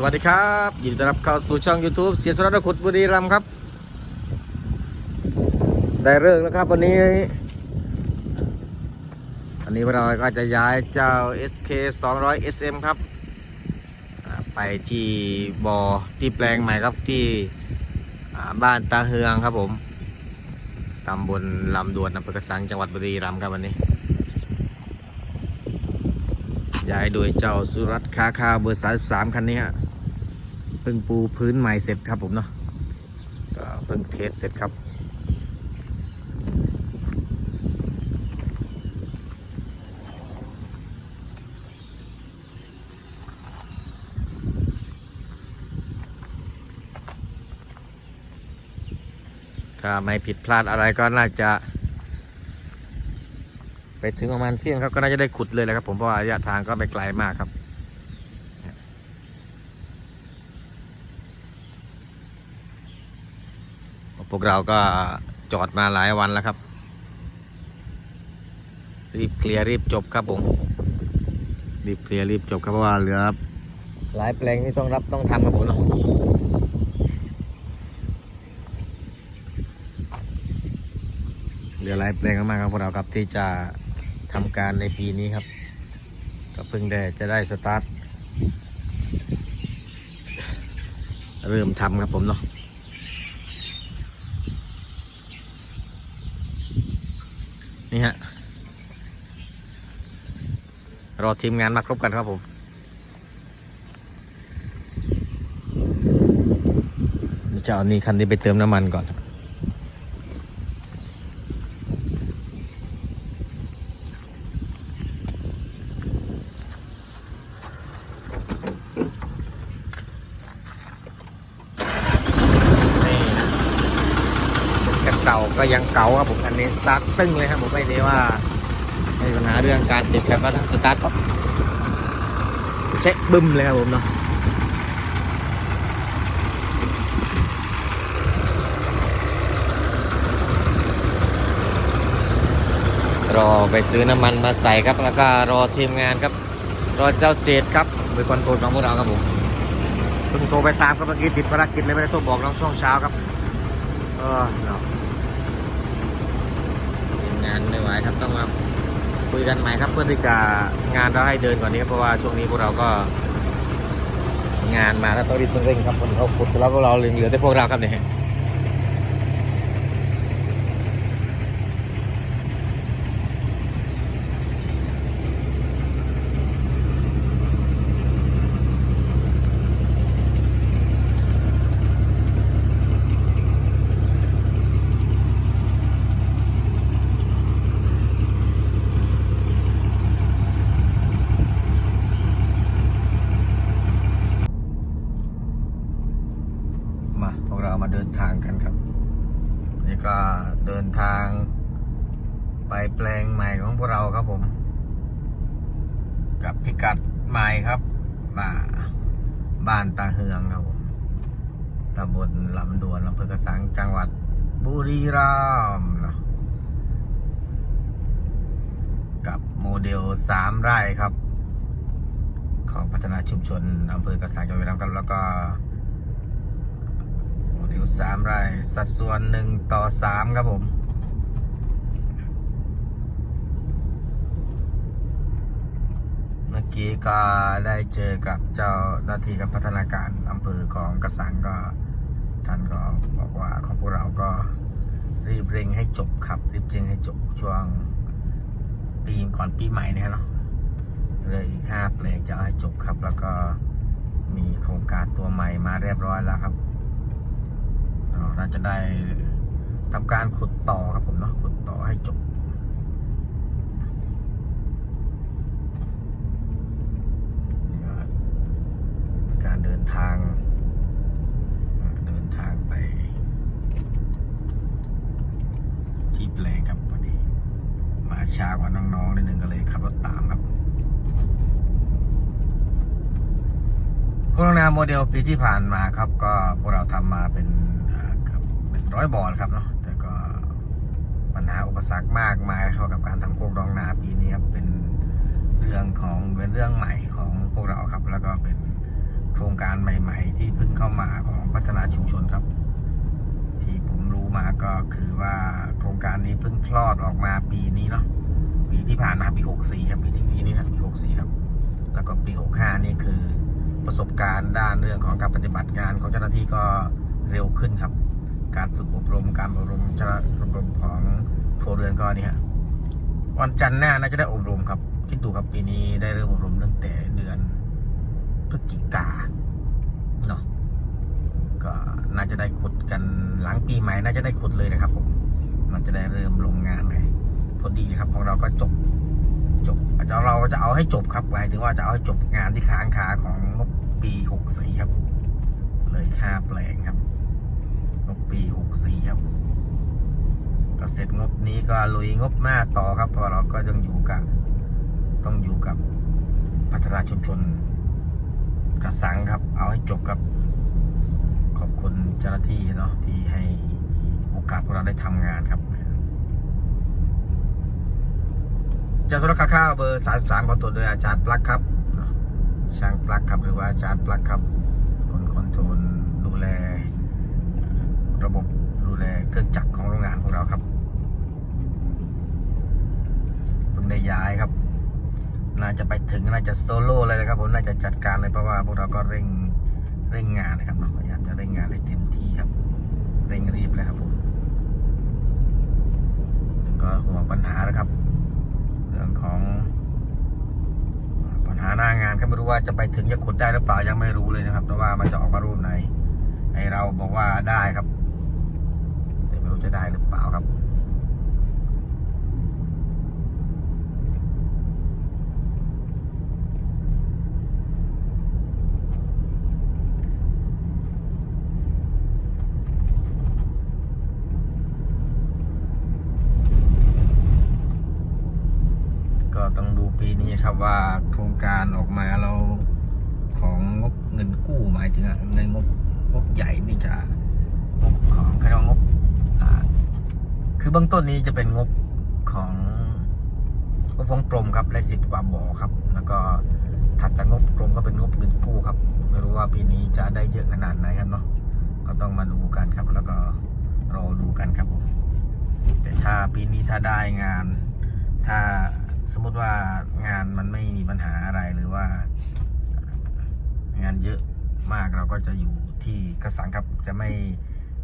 สวัสดีครับยินดีต้อนรับเข้าสู่ช่อง YouTube เสียสระขุดบุรีรัมย์ครับ ได้เลิกแล้วครับวันนี้วันนี้เราก็จะย้ายเจ้า SK 200 SM ครับอ่าไปที่บ่อที่แปลงใหม่ครับที่บ้านตาเฮืองครับผมตำบลลำดวนอำเภอกระสังจังหวัดบุรีรัมย์ครับวันนี้ย้ายโดยเจ้าสุรัตน์คาคาเบอร์สาสามคันนี้ฮะ เพิ่งปูพื้นใหม่เสร็จครับผมเนาะก็เพิ่งเทสเสร็จครับ ถ้าไม่ผิดพลาดอะไรก็น่าจะ ไปถึงประมาณเที่ยงครับก็น่าจะได้ขุดเลยแหละครับ ผมเพราะระยะทางก็ไม่ไกลมากครับ พวกเราก็จอดมาหลายวันแล้วครับ รีบเคลียร์รีบจบครับผม รีบเคลียร์รีบจบครับเพราะว่าเหลือ หลายแปลงที่ต้องรับต้องทำครับผมเนาะเหลือหลายแปลงมากครับพวกเราครับที่จะทำการในปีนี้ครับ ก็เพิ่งได้จะได้สตาร์ทเริ่มทำครับผมเนาะ นี่ฮะ รอทีมงานมาครบกันครับผม จะเอานี่คันนี้ไปเติมน้ำมันก่อนเก่าก็ยังเก่าครับผม นี้สตาร์ทตึ้งเลยครับผมไม่ได้ว่ามีปัญหาเรื่องการติดแคปก็สตาร์ทก็เช็คบึ้มเลยครับผมเนาะรอไปซื้อน้ำมันมาใส่ครับ แล้วก็รอทีมงานครับ รอเจ้าเจดครับเป็นคนโทรของพวกเราครับผมเพิ่งโทรไปตามครับเมื่อกี้ติดภารกิจเลยไม่ได้โทรบอกน้องช่วงเช้าครับ เออเนาะ งานไม่ไหวครับต้องมาคุยกันใหม่ครับเพื่อที่จะงานเราให้เดินกว่านี้เพราะว่าช่วงนี้พวกเราก็งานมาแล้วต้องรีบเร่งครับคนเขาขุดแล้วพวกเราเหลือแต่พวกเราครับเนี่ยมาพวกเรามาเดินทางกันครับ นี่ก็ เดินทาง ไปแปลงใหม่ของพวกเราครับผม กับพิกัดใหม่ครับมาบ้านตาเฮืองครับผมตำบลลำดวนอำเภอกระสังจังหวัดบุรีรัมย์นะกับโมเดลสามไร่ครับ ของพัฒนาชุมชนอำเภอกระสังจังหวัดบุรีรัมย์ครับแล้วก็ เดลสามไร่สัดส่วนหนึ่งต่อสามครับผม เมื่อกี้ก็ได้เจอกับเจ้าหน้าที่กับพัฒนาการอำเภอของกระสังก็ ท่านก็บอกว่าของพวกเราก็รีบเร่งให้จบครับ รีบเร่งให้จบช่วงปีก่อนปีใหม่นี่ยเนาะเลยอีกห้าเพลงจะให้จบครับแล้วก็มีโครงการตัวใหม่มาเรียบร้อยแล้วครับ น่าจะได้ทำการขุดต่อครับผมเนาะขุดต่อให้จบ การเดินทาง เดินทางไป ที่แปลงครับพอดี มาช้ากว่าน้องๆนิดนึงก็เลยขับรถตามครับโคโรนาโมเดลปีที่ผ่านมาครับ ก็พวกเราทำมาเป็น ร้อยบ่อแล้วครับเนาะแต่ก็ปัญหาอุปสรรคมากมายเข้ากับการทำโคกดองนาปีนี้ครับเป็นเรื่องของเป็นเรื่องใหม่ของพวกเราครับ แล้วก็เป็นโครงการใหม่ ๆ ที่เพิ่งเข้ามาของพัฒนาชุมชนครับ ที่ผมรู้มาก็คือว่าโครงการนี้เพิ่งคลอดออกมาปีนี้เนาะปีที่ผ่านมาปี 64 ครับปีที่ปีนี้นะปี 64 ครับ แล้วก็ปี 65 นี่คือประสบการณ์ด้านเรื่องของการปฏิบัติงานของเจ้าหน้าที่ก็เร็วขึ้นครับ การฝึกอบรมการอบรมเจ้าอบรมของโทรเรือนก็นี่ฮะวันจันทร์หน้าน่าจะได้อบรมครับคิดดูครับปีนี้ได้เริ่มอบรมตั้งแต่เดือนพฤศจิกาเนาะก็น่าจะได้ขุดกันหลังปีใหม่น่าจะได้ขุดเลยนะครับผมมันจะได้เริ่มลงงานเลยพอดีครับของเราก็จบจบอาจจะเราจะเอาให้จบครับหมายถึงว่าจะเอาให้จบงานที่ค้างคาของงบปี64ครับ เลยค่าแปลงครับ ปี 64 ครับก็เสร็จงบนี้ก็ลุยงบหน้าต่อครับเพราะเราก็ยังอยู่กับต้องอยู่กับพัฒนาชุมชนกระสังครับ เอาให้จบครับ ขอบคุณเจ้าหน้าที่เนาะที่ให้โอกาสพวกเราได้ทำงานครับเจ้าสุรคาข้าวเบอร์33ขอตรวจโดยอาจารย์ปลั๊กครับ ช่างปลั๊กครับหรือว่าอาจารย์ปลั๊กครับ คนคอนโทรลดูแล ระบบดูแลเครื่องจักรของโรงงานของเราครับเพิ่งได้ย้ายครับ น่าจะไปถึงน่าจะโซโล่เลยนะครับผมน่าจะจัดการเลยเพราะว่าพวกเราก็เร่งเร่งงานนะครับเนาะพยายามจะเร่งงานให้เต็มที่ครับ เร่งรีบเลยครับผมแล้วก็ห่วงปัญหานะครับ เรื่องของปัญหาหน้างานก็ไม่รู้ว่าจะไปถึงจะขุดได้หรือเปล่ายังไม่รู้เลยนะครับ เพราะว่ามันจะออกมารูปไหนไอเราบอกว่าได้ครับ รู้จะได้หรือเปล่าครับก็ต้องดูปีนี้ครับว่าโครงการออกมาเราของงบเงินกู้หมายถึงเงินงบงบใหญ่นี่จะงบของคณะงบอ่า คือเบื้องต้นนี้จะเป็นงบของงบของกรมครับและสิบกว่าบ่อครับ แล้วก็ถัดจากงบกรมก็เป็นงบเงินกู้ครับ ไม่รู้ว่าปีนี้จะได้เยอะขนาดไหนครับเนาะก็ต้องมาดูกันครับ แล้วก็รอดูกันครับผมแต่ถ้าปีนี้ถ้าได้งาน ถ้าสมมติว่างานมันไม่มีปัญหาอะไรหรือว่า งานเยอะมากเราก็จะอยู่ที่กระสังครับจะไม่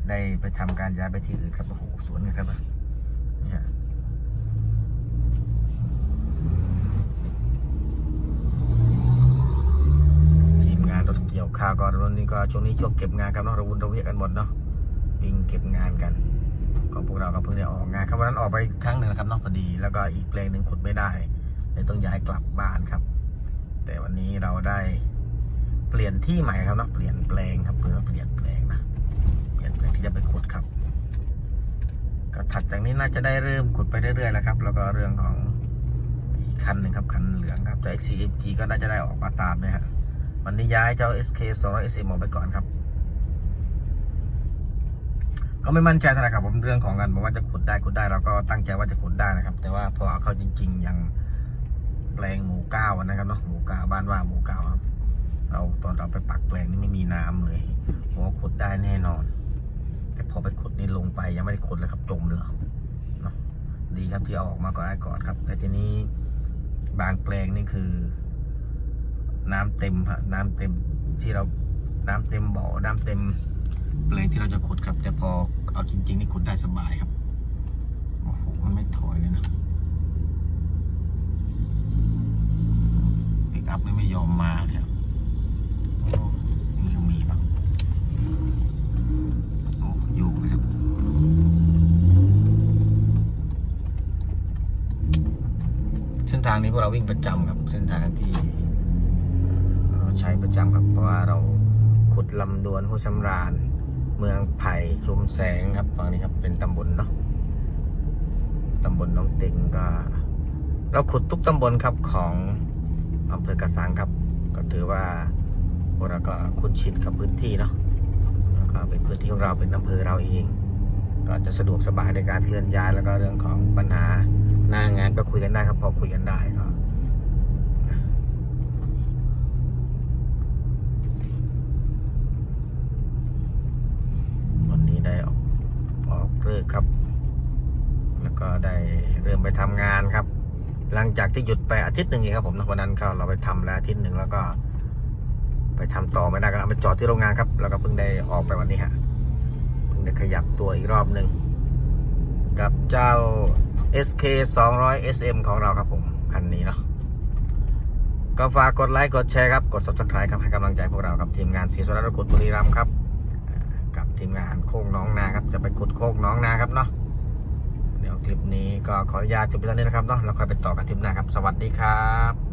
ได้ไปทำการย้ายไปที่อื่นครับโอ้โหสวนนะครับเนี่ยทีมงานรถเกี่ยวข้าวก็รถนี้ก็ช่วงนี้ช่วงเก็บงานครับเนาะระวุนระเวียกันหมดเนาะวิ่งเก็บงานกันก็พวกเราก็เพิ่งได้ออกงานครับวันนั้นออกไปครั้งหนึ่งนะครับเนอกพอดี แล้วก็อีกแปลงหนึ่งขุดไม่ได้เลยต้องย้ายกลับบ้านครับ แต่วันนี้เราได้เปลี่ยนที่ใหม่ครับเนาะเปลี่ยนแปลงครับเพื่อเปลี่ยนแปลง ดครับ ก็ถัดจากนี้น่าจะได้เริ่มขุดไปเรื่อยๆแล้วครับ แล้วก็เรื่องของอีกคันหนึ่งครับคันเหลืองครับแต่ XCMG ก็น่าจะได้ออกมาตามนะฮะวันนี้ย้ายเจ้า SK 200 SM ออกไปก่อนครับ ก็ไม่มั่นใจเท่าไหร่ครับผมเรื่องของกันบอกว่าจะขุดได้ขุดได้เราก็ตั้งใจว่าจะขุดได้นะครับ แต่ว่าพอเอาเข้าจริงๆอย่างแปลงหมูเก้านะครับเนาะหมูเก้าบ้านว่าหมูเก้าครับเราตอนเราไปปักแปลงนี่ไม่มีน้ำเลยผมว่าขุดได้แน่นอน แต่พอไปขุดนี่ลงไปยังไม่ได้ขุดเลยครับจมเลยเนาะดีครับที่เอาออกมาก่อนก่อนครับ แต่ทีนี้บางแปลงนี่คือ น้ำเต็มครับน้ำเต็มที่เราน้ำเต็มบ่อน้ำเต็มแปลงที่เราจะขุดครับ แต่พอเอาจริง ๆ นี่ขุดได้สบายครับโอ้โหมันไม่ถอยเลยนะปิกอัพไม่ไม่ยอมมาเลยครับโอ้นี่ก็มีเนาะโอ้อยู่นะครับ เส้นทางนี้พวกเราวิ่งประจำครับเส้นทางที่เราใช้ประจำครับ เพราะว่าเราขุดลำดวนหัวสำราญ เมืองไผ่ชุมแสงครับฝั่งนี้ครับเป็นตำบลเนาะตำบลน้องติงก็ เราขุดทุกตำบลครับของอำเภอกระสังครับ ก็ถือว่าพวกเราก็คุ้นชินกับพื้นที่เนาะแล้วก็เป็นพื้นที่ของเราเป็นอำเภอเราเอง ก็จะสะดวกสบายในการเคลื่อนย้ายแล้วก็เรื่องของปัญหา หน้างานก็คุยกันได้ครับ พอคุยกันได้ก็วันนี้ได้ออกออกเกครับ แล้วก็ได้เริ่มไปทำงานครับ หลังจากที่หยุดไปอาทิตย์หนึ่งเองครับผมวันนั้นก็เราไปทำแล้วอาทิตย์หนึ่งแล้วก็ ไปทำต่อไม่ได้ก็ไปจอดที่โรงงานครับ แล้วก็เพิ่งได้ออกไปวันนี้ฮะเพิ่งได้ขยับตัวอีกรอบหนึ่งกับเจ้า SK 200 SM ของเราครับผม คันนี้เนาะก็ฝากกดไลค์กดแชร์ครับ กด subscribe ครับให้กำลังใจพวกเรากับทีมงานศรีสุรัตน์กุฎบุรีรัมย์ครับกับทีมงานโค้งน้องนาครับจะไปขุดโค้งน้องนาครับเนาะเดี๋ยวคลิปนี้ก็ขออนุญาตจบไปเท่านี้นะครับเนาะเราค่อยไปต่อกันทริปหน้าครับ สวัสดีครับ